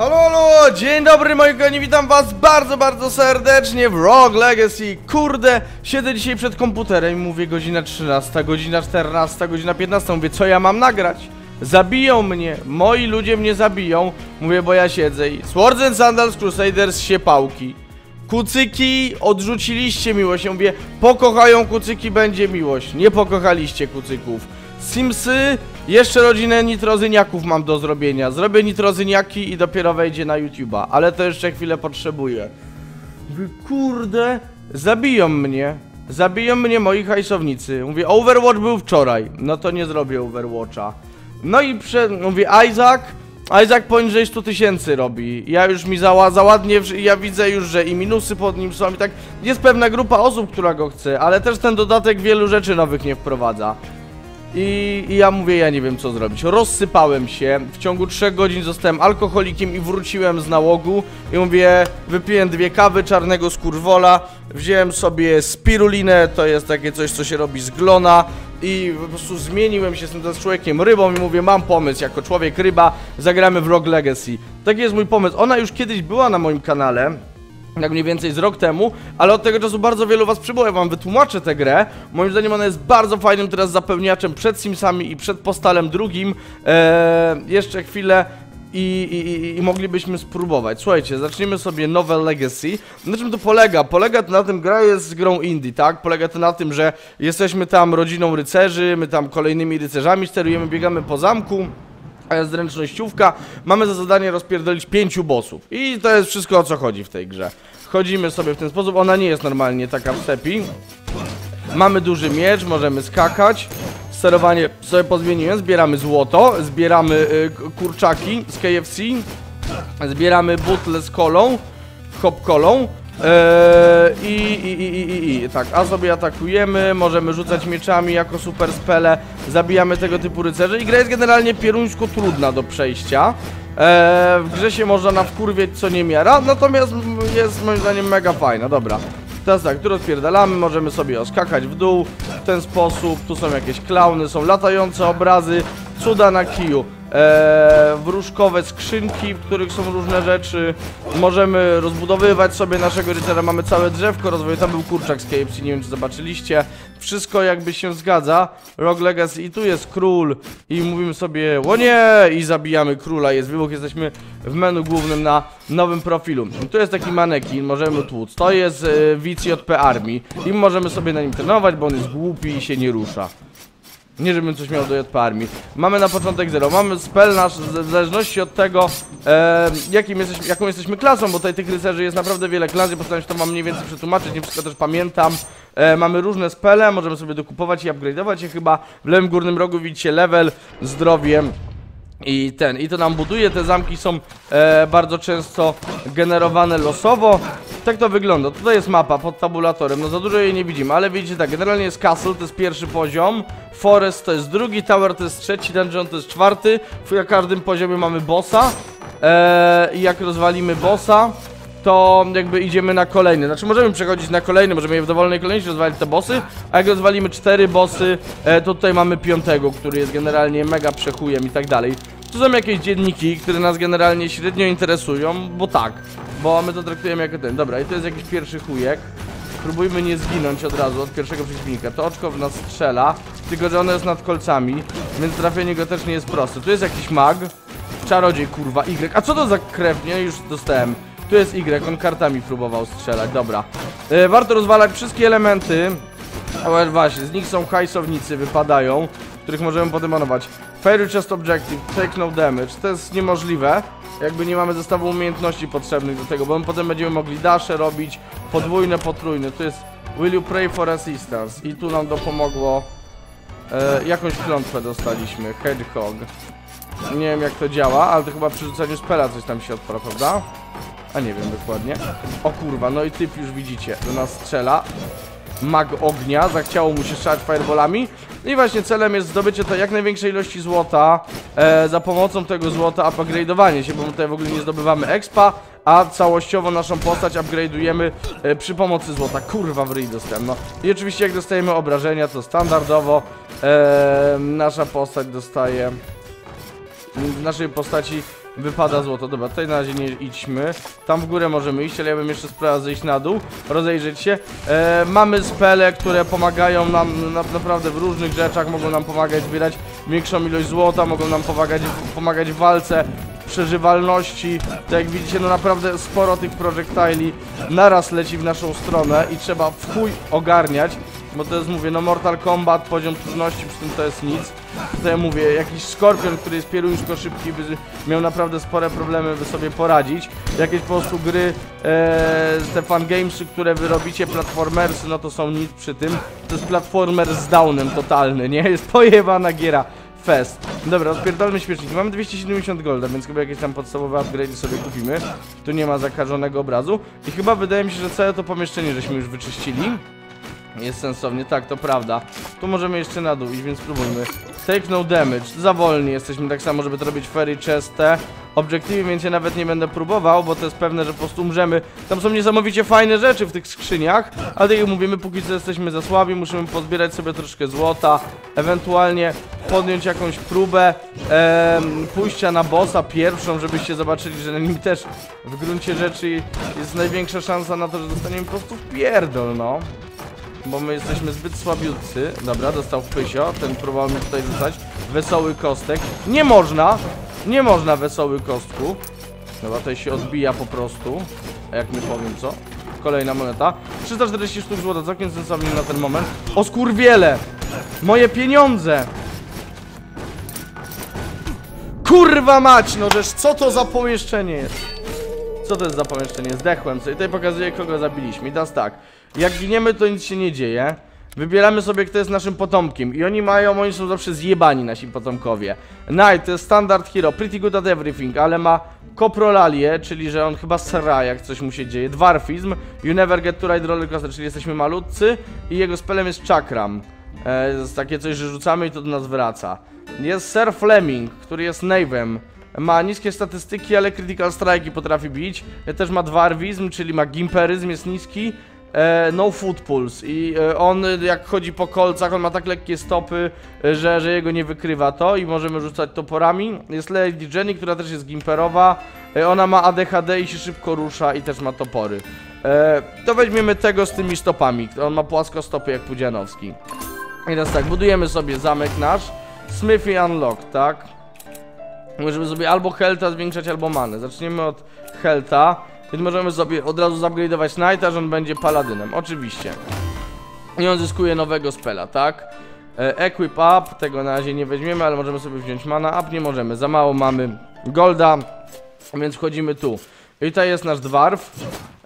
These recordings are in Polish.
Halo, halo, dzień dobry moi kochani, witam was bardzo, bardzo serdecznie w Rogue Legacy. Kurde, siedzę dzisiaj przed komputerem i mówię godzina 13, godzina 14, godzina 15 Mówię, co ja mam nagrać? Zabiją mnie, moi ludzie mnie zabiją. Mówię, bo ja siedzę i Swords and Sandals Crusaders się pałki. Kucyki, odrzuciliście miłość. Ja mówię, pokochają kucyki, będzie miłość. Nie pokochaliście kucyków. Simsy, jeszcze rodzinę nitrozyniaków mam do zrobienia. Zrobię nitrozyniaki i dopiero wejdzie na YouTube'a, ale to jeszcze chwilę potrzebuję. Kurde, zabiją mnie. Zabiją mnie moi hajsownicy. Mówię, Overwatch był wczoraj. No to nie zrobię Overwatcha. No i prze... mówię, Isaac, Isaac poniżej 100 tysięcy robi. Ja już mi za, za ładnie, ja widzę już, że i minusy pod nim są i tak. Jest pewna grupa osób, która go chce, ale też ten dodatek wielu rzeczy nowych nie wprowadza. I, I ja mówię, ja nie wiem co zrobić. Rozsypałem się, w ciągu 3 godzin zostałem alkoholikiem i wróciłem z nałogu. I mówię, wypiłem dwie kawy czarnego skurwola, wziąłem sobie spirulinę, to jest takie coś, co się robi z glona. I po prostu zmieniłem się, jestem teraz człowiekiem rybą i mówię, mam pomysł, jako człowiek ryba, zagramy w Rogue Legacy. Taki jest mój pomysł. Ona już kiedyś była na moim kanale, jak mniej więcej z rok temu, ale od tego czasu bardzo wielu was przybyło, ja wam wytłumaczę tę grę. Moim zdaniem ona jest bardzo fajnym teraz zapełniaczem przed Simsami i przed Postalem drugim. Eee, jeszcze chwilę i, i, i, moglibyśmy spróbować. Słuchajcie, zaczniemy sobie nowe Legacy. Na czym to polega? Polega to na tym, gra jest grą indie, tak? Polega to na tym, że jesteśmy tam rodziną rycerzy, my tam kolejnymi rycerzami sterujemy, biegamy po zamku. Zręcznościówka. Mamy za zadanie rozpierdolić pięciu bossów. I to jest wszystko o co chodzi w tej grze. Chodzimy sobie w ten sposób. Ona nie jest normalnie taka w stepi. Mamy duży miecz, możemy skakać. Sterowanie sobie pozmieniłem. Zbieramy złoto, zbieramy y, kurczaki z KFC. Zbieramy butle z kolą, hop kolą. Eee, i, i, i, i, i, tak, a sobie atakujemy, możemy rzucać mieczami jako super spele, zabijamy tego typu rycerzy i gra jest generalnie pieruńsko trudna do przejścia. Eee, w grze się można nawkurwieć co niemiara, natomiast mm, jest moim zdaniem mega fajna, dobra. Teraz tak, tu rozpierdalamy, możemy sobie oskakać w dół w ten sposób, tu są jakieś klauny, są latające obrazy, cuda na kiju. Eee, wróżkowe skrzynki, w których są różne rzeczy. Możemy rozbudowywać sobie naszego rycerza. Mamy całe drzewko rozwoju. Tam był kurczak z KFC, nie wiem czy zobaczyliście. Wszystko jakby się zgadza. Rogue Legacy i tu jest król. I mówimy sobie, o nie! I zabijamy króla. Jest wybuch, jesteśmy w menu głównym na nowym profilu. Tu jest taki manekin, możemy tłuc. To jest e, widz JP Armii. I możemy sobie na nim trenować, bo on jest głupi i się nie rusza. Nie żebym coś miał do JP Armii. Mamy na początek 0. Mamy spell nasz w zależności od tego, e, jakim jesteśmy, jaką jesteśmy klasą, bo tutaj tych rycerzy jest naprawdę wiele klas. Ja postaram się to mam mniej więcej przetłumaczyć, nie wszystko też pamiętam. E, mamy różne spele, możemy sobie dokupować i upgrade'ować je chyba. W lewym górnym rogu widzicie level, zdrowie. I ten, i to nam buduje, te zamki są e, bardzo często generowane losowo. Tak to wygląda. Tutaj jest mapa pod tabulatorem, no za dużo jej nie widzimy, ale widzicie tak, generalnie jest castle, to jest pierwszy poziom, forest to jest drugi, tower to jest trzeci, dungeon to jest czwarty, na każdym poziomie mamy bossa. E, I jak rozwalimy bossa, to jakby idziemy na kolejny. Znaczy możemy przechodzić na kolejny, możemy je w dowolnej kolejności rozwalić te bossy, a jak rozwalimy cztery bossy, e, to tutaj mamy piątego, który jest generalnie mega przechujem i tak dalej. Tu są jakieś dzienniki, które nas generalnie średnio interesują, bo tak, bo my to traktujemy jako ten. Dobra, i to jest jakiś pierwszy chujek. Spróbujmy nie zginąć od razu od pierwszego przeciwnika. To oczko w nas strzela, tylko że ono jest nad kolcami, więc trafienie go też nie jest proste. Tu jest jakiś mag, czarodziej kurwa, Y. A co to za krew? Nie, już dostałem. Tu jest Y, on kartami próbował strzelać, dobra. E, warto rozwalać wszystkie elementy. Ale właśnie, z nich są hajsownicy, wypadają, których możemy potem Fairy Chest Objective, Take No Damage, to jest niemożliwe. Jakby nie mamy zestawu umiejętności potrzebnych do tego, bo my potem będziemy mogli dasze robić, podwójne, potrójne. Tu jest Will you pray for assistance? I tu nam dopomogło... E, jakąś klątwę dostaliśmy, Hedgehog. Nie wiem jak to działa, ale to chyba przy rzucaniu spela coś tam się odpala, prawda? A nie wiem dokładnie. O kurwa, no i typ już widzicie, do nas strzela. Mag ognia, zachciało mu się strzelać fireballami. I właśnie celem jest zdobycie to jak największej ilości złota. E, za pomocą tego złota upgrade'owanie się, bo my tutaj w ogóle nie zdobywamy expa, a całościowo naszą postać upgrade'ujemy e, przy pomocy złota. Kurwa w ryj no. I oczywiście jak dostajemy obrażenia, to standardowo e, nasza postać dostaje w naszej postaci wypada złoto. Dobra, tutaj na razie nie idźmy. Tam w górę możemy iść, ale ja bym jeszcze spróbował zejść na dół, rozejrzeć się. E, mamy spele, które pomagają nam na, naprawdę w różnych rzeczach, mogą nam pomagać zbierać większą ilość złota, mogą nam pomagać, pomagać w walce, przeżywalności. Tak jak widzicie, no naprawdę sporo tych projektili naraz leci w naszą stronę i trzeba w chuj ogarniać. Bo to jest, mówię, no Mortal Kombat, poziom trudności przy tym to jest nic. Tutaj mówię, jakiś Skorpion, który jest pieruńsko szybki, by miał naprawdę spore problemy, by sobie poradzić. Jakieś po prostu gry, e, te fangamesy, które wy robicie, platformersy, no to są nic przy tym. To jest platformer z downem totalny, nie? Jest pojebana giera. Fest. Dobra, odpierdolmy śmieczniki. Mamy 270 golda, więc chyba jakieś tam podstawowe upgrade sobie kupimy. Tu nie ma zakażonego obrazu. I chyba wydaje mi się, że całe to pomieszczenie żeśmy już wyczyścili. Jest sensownie, tak, to prawda. Tu możemy jeszcze na dół iść, więc spróbujmy. Take no damage, za wolni jesteśmy tak samo, żeby to robić fairy chestę. Obiektywy, więc ja nawet nie będę próbował, bo to jest pewne, że po prostu umrzemy. Tam są niesamowicie fajne rzeczy w tych skrzyniach, ale tak jak mówimy, póki co jesteśmy za słabi, musimy pozbierać sobie troszkę złota, ewentualnie podjąć jakąś próbę em, pójścia na bossa pierwszą, żebyście zobaczyli, że na nim też w gruncie rzeczy jest największa szansa na to, że dostaniemy po prostu w pierdol, no bo my jesteśmy zbyt słabiutcy. Dobra, dostał w pysio, ten próbował mi tutaj rzucać. Wesoły kostek. Nie można! Nie można wesoły kostku. Dobra, tutaj się odbija po prostu. A jak nie powiem co. Kolejna moneta. 340 sztuk złota, całkiem sensownie na ten moment. O skurwiele! Moje pieniądze! Kurwa mać, no żeż co to za pomieszczenie jest? Co to jest za pomieszczenie? Zdechłem sobie. Tutaj pokazuję kogo zabiliśmy. I teraz tak. Jak giniemy to nic się nie dzieje. Wybieramy sobie kto jest naszym potomkiem. I oni mają, oni są zawsze zjebani nasi potomkowie. Knight to jest standard hero, pretty good at everything Ale ma koprolalię, czyli że on chyba sra jak coś mu się dzieje. Dwarfizm, you never get to ride roller coaster, czyli jesteśmy malutcy. I jego spelem jest chakram e, Jest takie coś, że rzucamy i to do nas wraca. Jest Sir Fleming, który jest Nave'em. Ma niskie statystyki, ale critical strike potrafi bić. Też ma dwarwizm, czyli ma gimperyzm, jest niski. E, no foot pulse i e, on jak chodzi po kolcach, on ma tak lekkie stopy, e, że, że jego nie wykrywa to i możemy rzucać toporami. Jest Lady Jenny, która też jest gimperowa. Ona ma ADHD i się szybko rusza i też ma topory. To weźmiemy tego z tymi stopami. On ma płaskostopy jak Pudzianowski. I teraz tak, budujemy sobie zamek nasz. Smithy Unlock, tak? Możemy sobie albo healtha zwiększać, albo manę. Zaczniemy od healtha. Więc możemy sobie od razu zupgrade'ować Knighta, że on będzie paladynem. Oczywiście. I on zyskuje nowego spela, tak? E, equip up, tego na razie nie weźmiemy, ale możemy sobie wziąć mana up, nie możemy. Za mało mamy golda, więc wchodzimy tu. I tutaj jest nasz dwarf,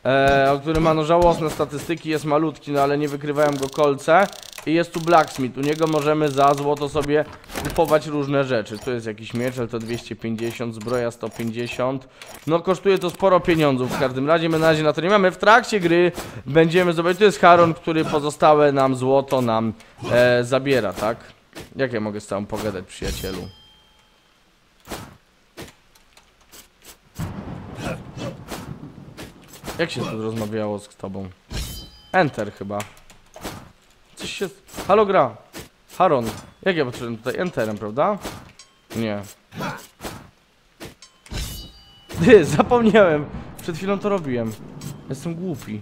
e, który ma no żałosne statystyki, jest malutki, no ale nie wykrywają go kolce. I jest tu blacksmith, u niego możemy za złoto sobie kupować różne rzeczy Tu jest jakiś miecz, ale to 250, zbroja 150 No kosztuje to sporo pieniądzów w każdym razie, my na razie na to nie mamy W trakcie gry będziemy zobaczyć, tu jest Haron, który pozostałe nam złoto nam e, zabiera, tak? Jak ja mogę z tobą pogadać, przyjacielu? Jak się tu rozmawiało z tobą? Enter chyba Coś się... Halo gra! Haron. Jak ja potrzebujemy tutaj? Enterem, prawda? Nie. Ty, zapomniałem. Przed chwilą to robiłem. Jestem głupi.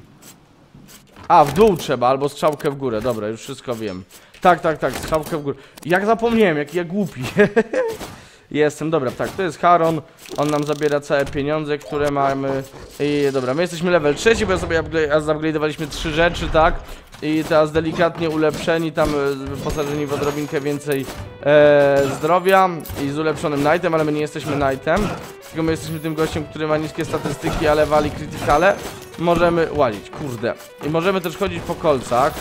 A, w dół trzeba, albo strzałkę w górę. Dobra, już wszystko wiem. Tak, tak, tak, strzałkę w górę. Jak zapomniałem, jak ja głupi. Jestem, dobra, tak, to jest Haron. On nam zabiera całe pieniądze, które mamy. I dobra, my jesteśmy level 3, bo sobie upgrade'owaliśmy trzy rzeczy, tak? i teraz delikatnie ulepszeni, tam e, wyposażeni w odrobinkę więcej e, zdrowia i z ulepszonym knightem, ale my nie jesteśmy knightem, tylko my jesteśmy tym gościem, który ma niskie statystyki, ale wali krytykale. Możemy łazić, kurde. I możemy też chodzić po kolcach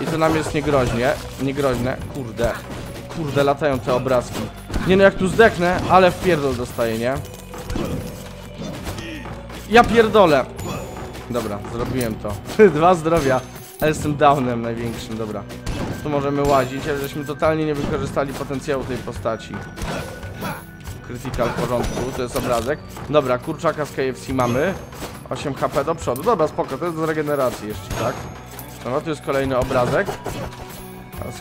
i to nam jest niegroźnie, niegroźne, kurde. Kurde, latają te obrazki. Nie no, jak tu zdechnę, ale w pierdol dostaję, nie? Ja pierdolę. Dobra, zrobiłem to. Dwa zdrowia. Ale jestem downem największym, dobra. Tu możemy łazić, ale żeśmy totalnie nie wykorzystali potencjału tej postaci. Critical w porządku, to jest obrazek. Dobra, kurczaka z KFC mamy. 8 HP do przodu. Dobra, spoko, to jest do regeneracji jeszcze, tak? No, tu jest kolejny obrazek.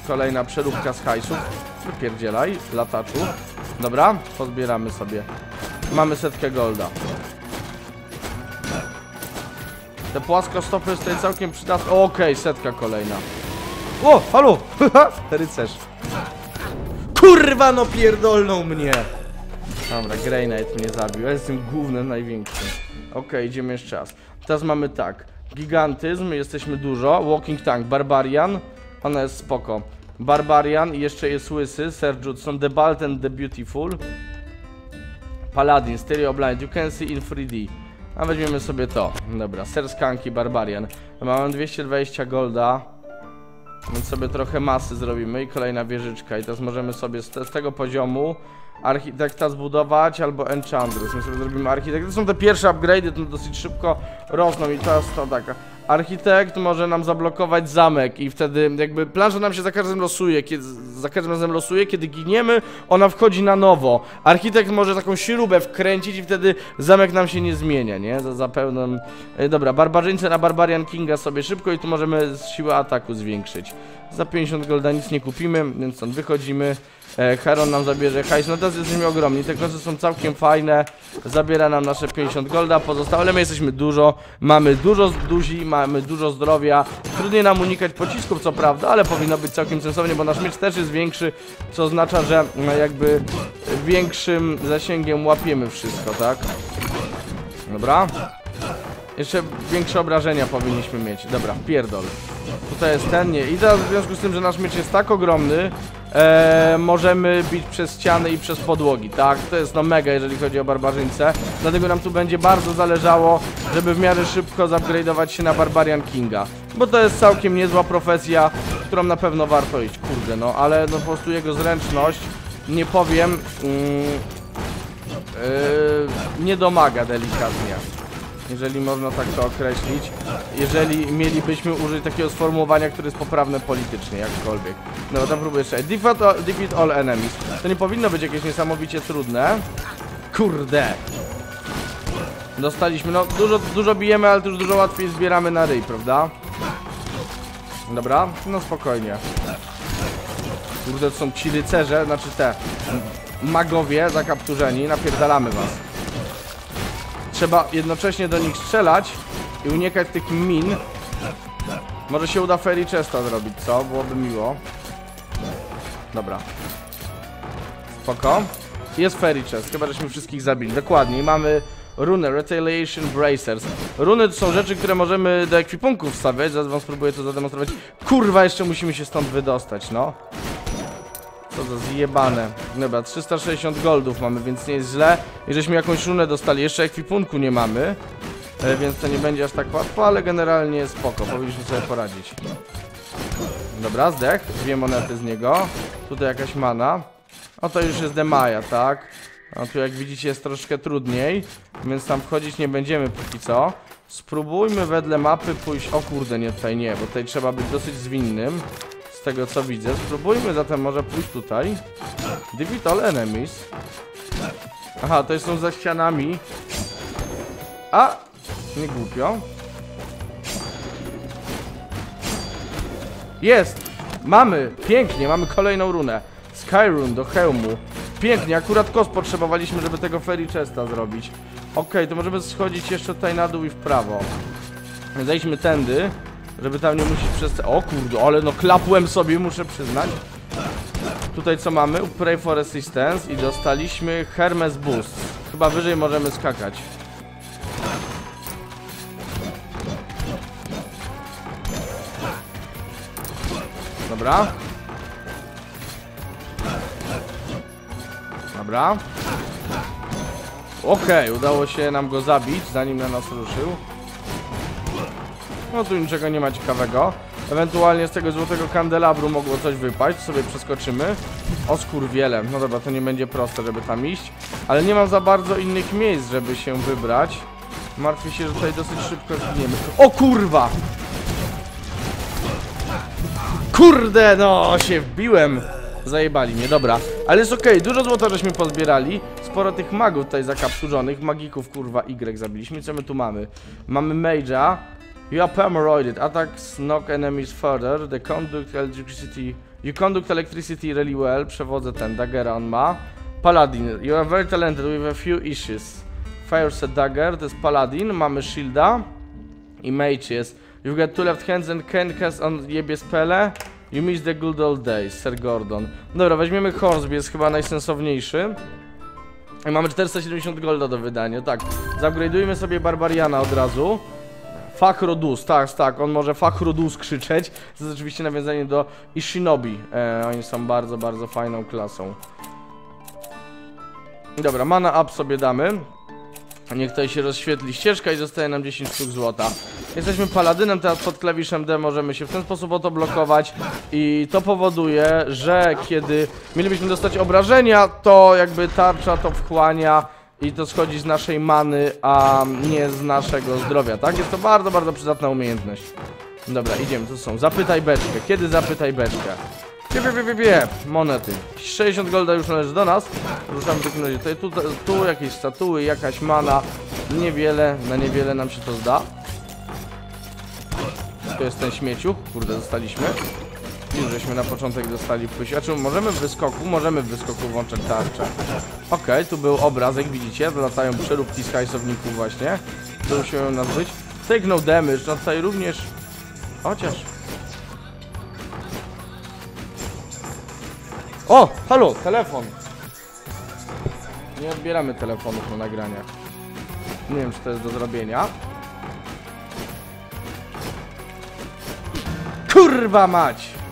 Kolejna przeróbka z hajsów. Wypierdzielaj, lataczu. Dobra, pozbieramy sobie Mamy setkę golda. Te płaskostopy jest tutaj całkiem przydatne. Okej, setka kolejna. O, halo! Rycerz. Kurwa, no pierdolną mnie! Dobra, Grey Knight mnie zabił. Ja jestem głównym największym. Okej, idziemy jeszcze raz. Teraz mamy tak. Gigantyzm, jesteśmy dużo. Walking Tank, Barbarian. Ona jest spoko. Barbarian jeszcze jest łysy. Sir Judson, The Bald and the Beautiful. Paladin, Stereo Blind, you can see in 3D. A weźmiemy sobie to. Dobra, Ser Skanki, Barbarian. Mamy 220 golda. Więc sobie trochę masy zrobimy i kolejna wieżyczka. I teraz możemy sobie z, te, z tego poziomu architekta zbudować albo enchantress. My sobie zrobimy architekt. To są te pierwsze upgrade'y, to dosyć szybko rosną i teraz to taka. Architekt może nam zablokować zamek i wtedy jakby plansza nam się za każdym losuje, kiedy, za każdym razem losuje, kiedy giniemy, ona wchodzi na nowo. Architekt może taką śrubę wkręcić i wtedy zamek nam się nie zmienia, nie? Za, za pełną... E, dobra, barbarzyńcę na Barbarian Kinga sobie szybko i tu możemy siłę ataku zwiększyć. Za 50 golda nic nie kupimy, więc stąd wychodzimy. E, Heron nam zabierze hajs, no teraz jesteśmy ogromni, te kosy są całkiem fajne. Zabiera nam nasze 50 golda, pozostałe, my jesteśmy dużo. Mamy dużo duzi, mamy dużo zdrowia. Trudniej nam unikać pocisków, co prawda, ale powinno być całkiem sensownie, bo nasz miecz też jest większy Co oznacza, że no, jakby większym zasięgiem łapiemy wszystko, tak? Dobra jeszcze większe obrażenia powinniśmy mieć. Dobra, pierdol. Tutaj jest ten, nie. I teraz w związku z tym, że nasz miecz jest tak ogromny, e, możemy bić przez ściany i przez podłogi, tak? To jest no mega, jeżeli chodzi o barbarzyńcę. Dlatego nam tu będzie bardzo zależało, żeby w miarę szybko zupgrade'ować się na Barbarian Kinga. Bo to jest całkiem niezła profesja, którą na pewno warto iść, kurde, no. Ale no po prostu jego zręczność, nie powiem, mm, yy, nie domaga delikatnie jeżeli można tak to określić, jeżeli mielibyśmy użyć takiego sformułowania, które jest poprawne politycznie, jakkolwiek. No, tam próbuję jeszcze. Defeat all, defeat all enemies. To nie powinno być jakieś niesamowicie trudne. Kurde. Dostaliśmy, no dużo, dużo bijemy, ale też dużo łatwiej zbieramy na ryj, prawda? Dobra, no spokojnie. Kurde, to są ci rycerze, znaczy te magowie zakapturzeni, napierdalamy was trzeba jednocześnie do nich strzelać i unikać tych min. Może się uda Fairy Chesta zrobić, co? Byłoby miło. Dobra. Spoko. Jest Fairy Chest, chyba żeśmy wszystkich zabili. Dokładnie. Mamy runy, Retaliation Bracers. Runy to są rzeczy, które możemy do ekwipunków wstawiać. Zaraz wam spróbuję to zademonstrować. Kurwa, jeszcze musimy się stąd wydostać, no. Co za zjebane. Dobra, 360 goldów mamy, więc nie jest źle. I żeśmy jakąś runę dostali. Jeszcze ekwipunku nie mamy. E, więc to nie będzie aż tak łatwo, ale generalnie spoko. Powinniśmy sobie poradzić. Dobra, zdech. Dwie monety z niego. Tutaj jakaś mana. O, to już jest Demaja, tak? A tu jak widzicie jest troszkę trudniej, więc tam wchodzić nie będziemy póki co. Spróbujmy wedle mapy pójść... O kurde, nie, tutaj nie, bo tutaj trzeba być dosyć zwinnym tego co widzę. Spróbujmy zatem może pójść tutaj. All enemies. Aha, to są za ścianami. A! Nie głupio. Jest! Mamy! Pięknie, mamy kolejną runę. Skyrun do hełmu. Pięknie, akurat kos potrzebowaliśmy, żeby tego Fairy Chesta zrobić. Okej, okay, to możemy schodzić jeszcze tutaj na dół i w prawo. Zejdźmy tędy. Żeby tam nie musieć przez... O kurde, ale no klapłem sobie, muszę przyznać. Tutaj co mamy? Pray for Assistance i dostaliśmy Hermes Boost. Chyba wyżej możemy skakać. Dobra. Dobra. Okej, okay, udało się nam go zabić, zanim na nas ruszył. No tu niczego nie ma ciekawego. Ewentualnie z tego złotego kandelabru mogło coś wypaść, sobie przeskoczymy. O skurwiele, no dobra, to nie będzie proste, żeby tam iść. Ale nie mam za bardzo innych miejsc, żeby się wybrać. Martwię się, że tutaj dosyć szybko zginiemy. O kurwa! Kurde, no się wbiłem. Zajebali mnie, dobra. Ale jest okej, okay. dużo złota żeśmy pozbierali. Sporo tych magów tutaj zakapturzonych. Magików, kurwa, Y zabiliśmy. Co my tu mamy? Mamy Mage'a. You are permoroided. Attacks knock enemies further. The conduct electricity... You conduct electricity really well. Przewodzę ten. Daggera on ma. Paladin. You are very talented with a few issues. Fire set dagger, to jest Paladin. Mamy shielda. I mage jest. You've got two left hands and can cast on jebie spele. You miss the good old days, Sir Gordon. Dobra, weźmiemy Hornsby, jest chyba najsensowniejszy. I mamy 470 golda do wydania, tak. Zaupgrade'ujmy sobie Barbariana od razu. Fakrodus, tak, tak, on może Fakrodus krzyczeć. To jest oczywiście nawiązanie do Ishinobi. E, oni są bardzo, bardzo fajną klasą. Dobra, mana up sobie damy. Niech tutaj się rozświetli ścieżka i zostaje nam 10 sztuk złota. Jesteśmy paladynem, teraz pod klawiszem D możemy się w ten sposób oto blokować i to powoduje, że kiedy mielibyśmy dostać obrażenia, to jakby tarcza to wchłania i to schodzi z naszej many, a nie z naszego zdrowia, tak? Jest to bardzo, bardzo przydatna umiejętność. Dobra, idziemy, to są zapytaj beczkę. Kiedy zapytaj beczkę? Bie, bie, bie, bie. Monety. 60 golda już należy do nas. Ruszamy w takim razie tutaj, tu, tu jakieś statuły, jakaś mana. Niewiele, na niewiele nam się to zda. To jest ten śmieciuch, kurde, dostaliśmy. Już żeśmy na początek dostali pysi. A czy możemy w wyskoku? Możemy w wyskoku włączać tarczę. Okej, tu był obrazek, widzicie? Wylatają przeróbki z hajsowników właśnie. To być. Take no damage, no tutaj również... Chociaż... O! Halo! Telefon! Nie odbieramy telefonów na nagraniach. Nie wiem, czy to jest do zrobienia. Kurwa mać!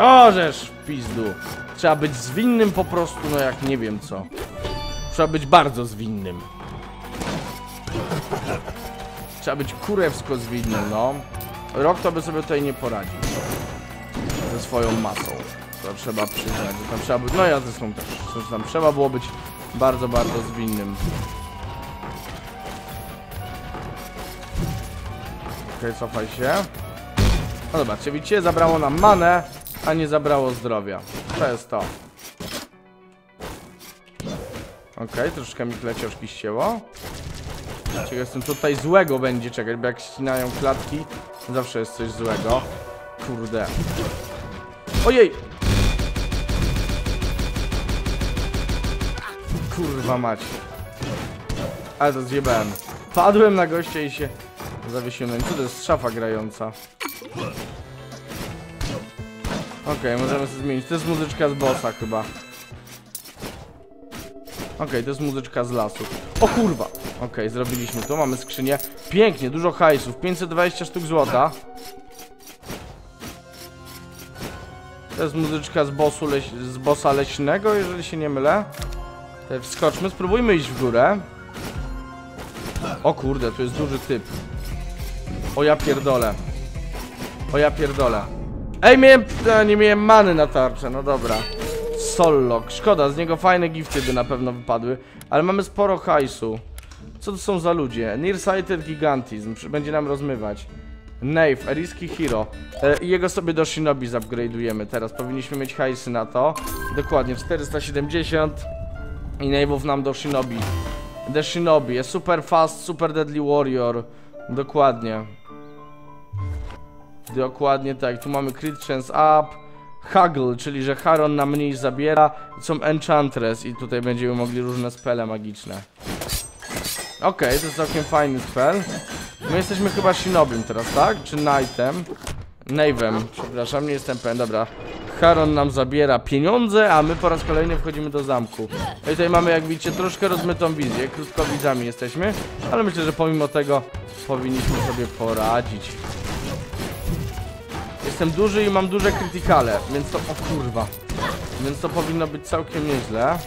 Ożesz w pizdu! Trzeba być zwinnym po prostu, no jak nie wiem co. Trzeba być bardzo zwinnym. Trzeba być kurewsko zwinnym, no. Rok to by sobie tutaj nie poradził. Ze swoją masą. To trzeba przyznać, że tam trzeba być... No ja zresztą też. Zresztą tam trzeba było być bardzo, bardzo zwinnym. Okej, okay, cofaj się. No zobaczcie, widzicie, zabrało nam manę, a nie zabrało zdrowia. To jest to. Okay, troszkę mi kleciążki ścięło. Ciekawe jestem, tutaj złego będzie czekać, bo jak ścinają klatki, zawsze jest coś złego. Kurde. Ojej! Kurwa mać. Ale to zjebałem. Padłem na gościa i się zawiesiłem. Co to jest szafa grająca? Okej, okay, możemy sobie zmienić. To jest muzyczka z bossa chyba. Okej, okay, to jest muzyczka z lasu. O kurwa! Okej, okay, zrobiliśmy to. Mamy skrzynię. Pięknie, dużo hajsów. 520 sztuk złota. To jest muzyczka z, bossu leś z bossa leśnego, jeżeli się nie mylę. Wskoczmy, spróbujmy iść w górę. O kurde, tu jest duży typ. O ja pierdolę. O ja pierdolę. Ej, miałem, nie miałem many na tarczę, no dobra. Sollock, szkoda, z niego fajne gifty by na pewno wypadły. Ale mamy sporo hajsu. Co to są za ludzie? Nearsighted Gigantism, będzie nam rozmywać. Nave, Eriski Hero. E, jego sobie do Shinobi zupgrade'ujemy teraz. Powinniśmy mieć hajsy na to. Dokładnie, 470. I Nave'ów nam do Shinobi. The Shinobi super fast, super deadly warrior. Dokładnie. Dokładnie tak, tu mamy crit chance up. Huggle, czyli że Haron nam mniej zabiera. Są Enchantress i tutaj będziemy mogli różne spele magiczne. Okej, okay, to jest całkiem fajny spell. My jesteśmy chyba Shinobim teraz, tak? Czy Knightem? Nave'em, przepraszam, nie jestem pewien, dobra. Haron nam zabiera pieniądze, a my po raz kolejny wchodzimy do zamku. I tutaj mamy, jak widzicie, troszkę rozmytą wizję, krótkowidzami jesteśmy, ale myślę, że pomimo tego powinniśmy sobie poradzić. Jestem duży i mam duże krytykale, więc to... o kurwa. Więc to powinno być całkiem nieźle.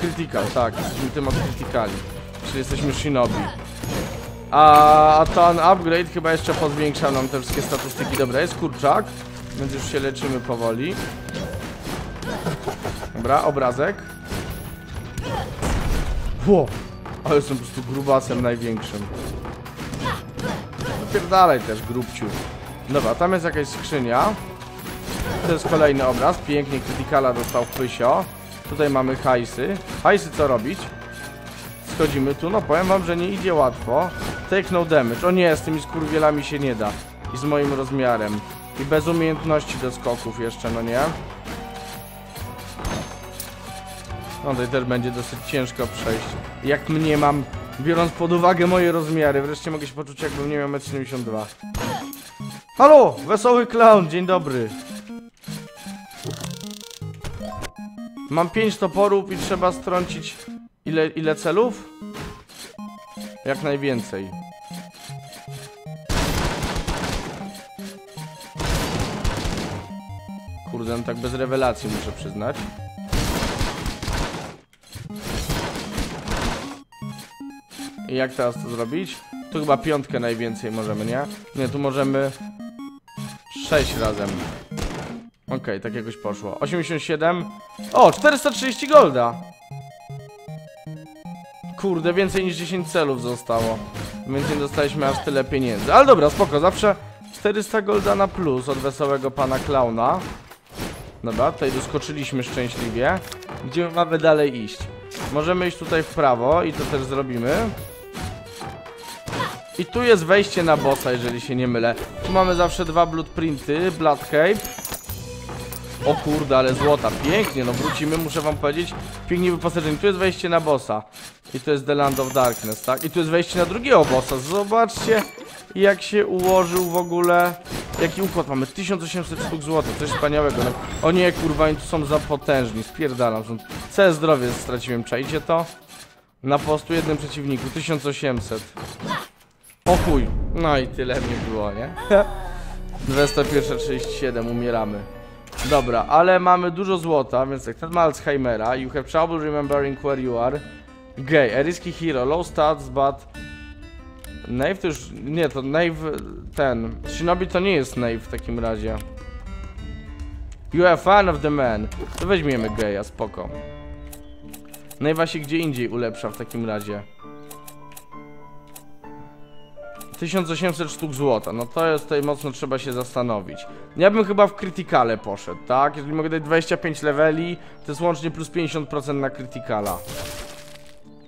Critical, tak, jesteśmy tym od criticali. Czyli jesteśmy shinobi. A, ten upgrade chyba jeszcze pozwiększa nam te wszystkie statystyki. Dobra, jest kurczak, więc już się leczymy powoli. Dobra, obrazek. Wow, ale jestem po prostu grubasem największym. Napierdalaj też, grubciu. Dobra, tam jest jakaś skrzynia. To jest kolejny obraz. Pięknie krytykala dostał Pysio. Tutaj mamy hajsy. Hajsy co robić? Schodzimy tu. No powiem wam, że nie idzie łatwo. Take no damage. O nie, z tymi skurwielami się nie da. I z moim rozmiarem. I bez umiejętności do skoków jeszcze, no nie? No tutaj też będzie dosyć ciężko przejść. Jak mnie mam, biorąc pod uwagę moje rozmiary, wreszcie mogę się poczuć jakbym nie miał 1,72 m. Halo! Wesoły clown, dzień dobry. Mam 5 toporów i trzeba strącić ile, ile celów? Jak najwięcej. Kurde, no tak bez rewelacji muszę przyznać. Jak teraz to zrobić? Tu chyba piątkę najwięcej możemy, nie? Nie, tu możemy 6 razem. Okej, tak jakoś poszło. 87. O, 430 golda. Kurde, więcej niż 10 celów zostało. Więc nie dostaliśmy aż tyle pieniędzy. Ale dobra, spoko, zawsze 400 golda na plus od wesołego pana klauna. Dobra, tutaj doskoczyliśmy szczęśliwie. Gdzie mamy dalej iść? Możemy iść tutaj w prawo i to też zrobimy. I tu jest wejście na bossa, jeżeli się nie mylę. Tu mamy zawsze dwa bloodprinty, Blood Cape. O kurde, ale złota, pięknie, no wrócimy, muszę wam powiedzieć, pięknie wyposażeni. Tu jest wejście na bossa. I to jest The Land of Darkness, tak? I tu jest wejście na drugiego bossa. Zobaczcie, jak się ułożył w ogóle. Jaki układ mamy? 1800 sztuk złota, coś wspaniałego. No, o nie, kurwa, oni tu są za potężni, spierdalam. Są... Całe zdrowie straciłem, czajcie to? Na postu jednym przeciwniku, 1800. O chuj. No i tyle mnie było, nie? 21.37, umieramy. Dobra, ale mamy dużo złota, więc jak ten ma Alzheimera, you have trouble remembering where you are. Gay, a risky hero, low stats, but... Nave to już... Nie, to Nave... ten... Shinobi to nie jest Nave w takim razie. You are fan of the man. To weźmiemy Gaya, spoko. Nave'a się gdzie indziej ulepsza w takim razie. 1800 sztuk złota, no to jest tutaj mocno trzeba się zastanowić. Ja bym chyba w krytykale poszedł, tak? Jeżeli mogę dać 25 leveli, to jest łącznie plus 50% na krytykala.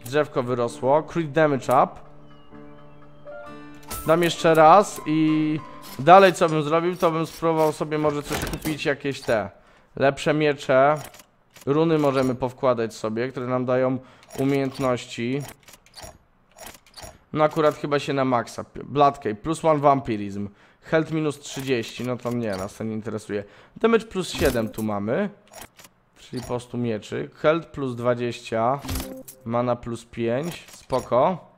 Drzewko wyrosło, crit damage up. Dam jeszcze raz i dalej co bym zrobił, to bym spróbował sobie może coś kupić, jakieś te lepsze miecze. Runy możemy powkładać sobie, które nam dają umiejętności. No akurat chyba się na maksa. Bloodcape plus 1 vampirism. Health minus 30, no to nie, nas to nie interesuje. Damage plus 7 tu mamy. Czyli po prostu mieczy. Health plus 20. Mana plus 5. Spoko.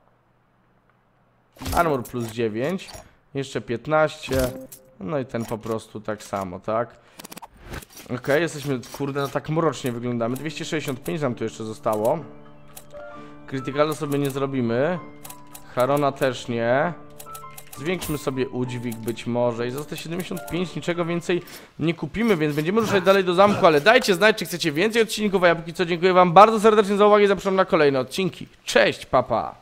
Armor plus 9. Jeszcze 15. No i ten po prostu tak samo, tak? Okej, okay, jesteśmy, kurde, no tak mrocznie wyglądamy. 265 nam tu jeszcze zostało. Krytykalu sobie nie zrobimy. Harona też nie. Zwiększmy sobie udźwig być może i zostaje 75, niczego więcej nie kupimy, więc będziemy ruszać dalej do zamku, ale dajcie znać, czy chcecie więcej odcinków, a ja póki co dziękuję wam bardzo serdecznie za uwagę i zapraszam na kolejne odcinki. Cześć, papa!